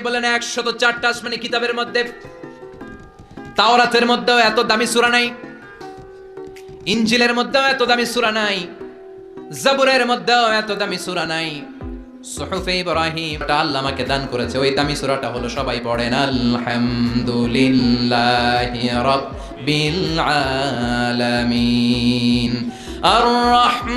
বলেন আসমানি কিতাবের মধ্যে। তাওরাতের মধ্যেও এত দামি সূরা নাই। মধ্যেও এত দামি নাই। জাবুরের মধ্যেও এত দামি নাই। আল্লাহ আমাকে দান করেছে। ওই দামি সূরাটা হলো, সবাই পড়েন, আলহামদুলিল্লাহি রাব্বিল আলামিন।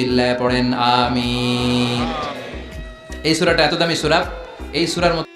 চিল্লায় পড়েন আমি এই সুরাটা এত দামি সূরা? এই সুরার মধ্যে